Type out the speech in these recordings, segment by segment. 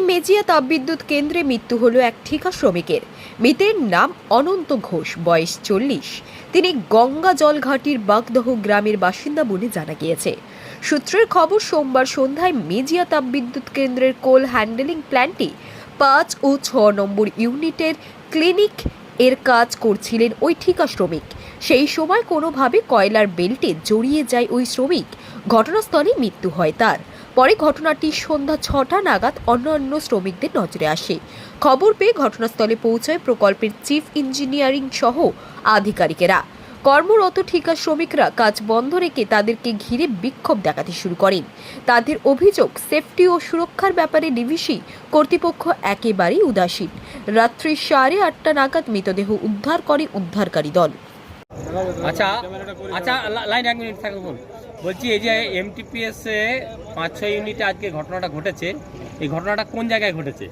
মেজিয়া তাপবিদ্যুৎ কেন্দ্রে মৃত্যু হলো এক ঠিকা শ্রমিকের। মৃতের নাম অনন্ত ঘোষ, বয়স চল্লিশ। তিনি গঙ্গা জলঘাটির বাগদহ গ্রামের বাসিন্দা বলে জানা গিয়েছে। সূত্রের খবর, সোমবার সন্ধ্যায় মেজিয়া তাপবিদ্যুৎ কেন্দ্রের কোল হ্যান্ডেলিং প্ল্যান্টে পাঁচ ও ছ নম্বর ইউনিটের ক্লিনিক এর কাজ করছিলেন ওই ঠিকা শ্রমিক। সেই সময় কোনোভাবে কয়লার বেল্টে জড়িয়ে যায় ওই শ্রমিক। ঘটনাস্থলে মৃত্যু হয় তার। পরে ঘটনাটি সন্ধ্যা ছটা নাগাদ অন্যান্য শ্রমিকদের নজরে আসে। খবর পেয়ে ঘটনাস্থলে পৌঁছায় প্রকল্পের চিফ ইঞ্জিনিয়ারিং সহ আধিকারিকেরা। কর্মরত ঠিকা শ্রমিকরা কাজ বন্ধ রেখে তাদেরকে ঘিরে বিক্ষোভ দেখাতে শুরু করেন। তাদের অভিযোগ, সেফটি ও সুরক্ষার ব্যাপারে ডিভিসি কর্তৃপক্ষ একেবারেই উদাসীন। রাত্রি সাড়ে আটটা নাগাদ মৃতদেহ উদ্ধার করে উদ্ধারকারী দল। আচ্ছা আচ্ছা লাইন এক মিনিট থাকবে বলছি এই যে এমটিপিএস এ পাঁচ ছয় ইউনিটে আজকে ঘটনাটা ঘটেছে এই ঘটনাটা কোন জায়গায় ঘটেছে?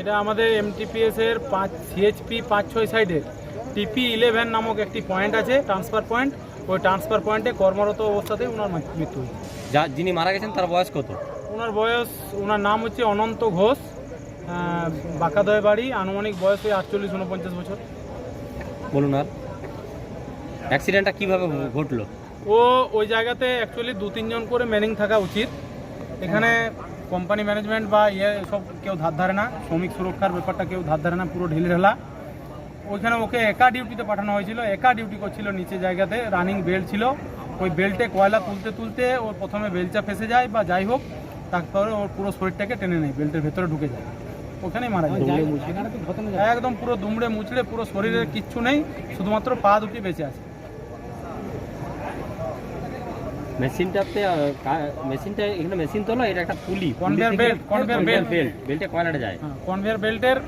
এটা আমাদের এমটিপিএস এর পাঁচ সিএইচপি পাঁচ ছয় সাইডে টিপি ইলেভেন নামক একটি পয়েন্ট আছে ট্রান্সফার পয়েন্ট ওই ট্রান্সফার পয়েন্টে কর্মরত অবস্থাতেই ওনার মৃত্যু যা যিনি মারা গেছেন তার বয়স কত? ওনার বয়স ওনার নাম হচ্ছে অনন্ত ঘোষ। বাঁকাদয় বাড়ি আনুমানিক বয়স ওই আটচল্লিশ উনপঞ্চাশ বছর। বলুন আর। অ্যাক্সিডেন্টটা কীভাবে ঘটলো? ও ওই জায়গাতে অ্যাকচুয়ালি দু তিনজন করে ম্যানিং থাকা উচিত। এখানে কোম্পানি ম্যানেজমেন্ট বা ইয়ে সব কেউ ধার ধারে না শ্রমিক সুরক্ষার ব্যাপারটা কেউ ধার ধারে না পুরো ঢিলঢালা ওইখানে ওকে একা ডিউটিতে পাঠানো হয়েছিল একা ডিউটি করছিল নিচে জায়গাতে রানিং বেল্ট ছিল। ওই বেল্টে কয়লা তুলতে তুলতে ওর প্রথমে বেলচা ফেসে যায় বা যাই হোক তারপরে ওর পুরো শরীরটাকে টেনে নেয় বেল্টের ভেতরে ঢুকে যায়। ওখানেই মারা যায়। একদম পুরো দুমড়ে মুচড়ে পুরো শরীরের কিচ্ছু নেই শুধুমাত্র পা দুটি বেঁচে আছে। মেশিনটাতে মেশিনটা এখানে মেশিন তো নয় এটা একটা পুলি। Conveyor belt, conveyor belt. Belt. বেল্টে কয়লাটা যায়? হ্যাঁ কনভেয়ার বেল্টের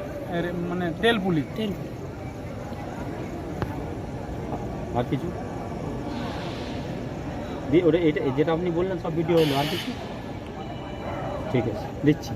মানে তেল পুলি। আর কিছু? দিয়ে ওটা এটা যেটা আপনি বললেন সব ভিডিও হলো আর কিছু? ঠিক আছে দিচ্ছি।